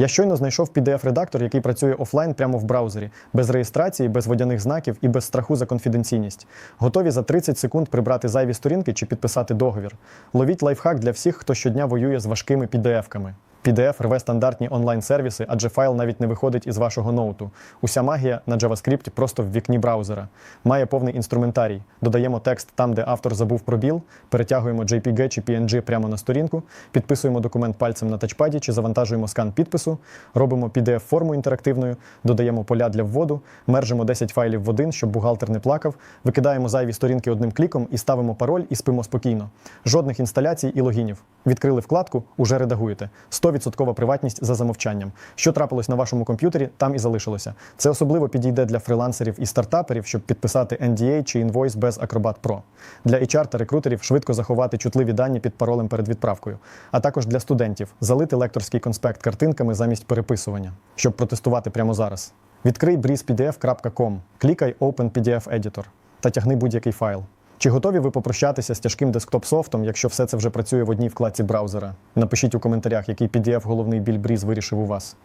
Я щойно знайшов PDF-редактор, який працює офлайн прямо в браузері, без реєстрації, без водяних знаків і без страху за конфіденційність. Готові за 30 секунд прибрати зайві сторінки чи підписати договір. Ловіть лайфхак для всіх, хто щодня воює з важкими PDF-ками. PDF рве стандартні онлайн-сервіси, адже файл навіть не виходить із вашого ноуту. Уся магія на JavaScript просто в вікні браузера. Має повний інструментарій. Додаємо текст там, де автор забув пробіл, перетягуємо JPG чи PNG прямо на сторінку, підписуємо документ пальцем на тачпаді чи завантажуємо скан підпису, робимо PDF-форму інтерактивною, додаємо поля для вводу, мержимо 10 файлів в один, щоб бухгалтер не плакав, викидаємо зайві сторінки одним кліком і ставимо пароль і спимо спокійно. Жодних інсталяцій і логінів. Відкрили вкладку, уже редагуєте. 100% приватність за замовчанням. Що трапилось на вашому комп'ютері, там і залишилося. Це особливо підійде для фрилансерів і стартаперів, щоб підписати NDA чи інвойс без Acrobat Pro. Для HR та рекрутерів швидко заховати чутливі дані під паролем перед відправкою. А також для студентів залити лекторський конспект картинками замість переписування, щоб протестувати прямо зараз. Відкрий breezepdf.com, клікай Open PDF Editor та тягни будь-який файл. Чи готові ви попрощатися з тяжким десктоп-софтом, якщо все це вже працює в одній вкладці браузера? Напишіть у коментарях, який PDF головний біль бріз вирішив у вас.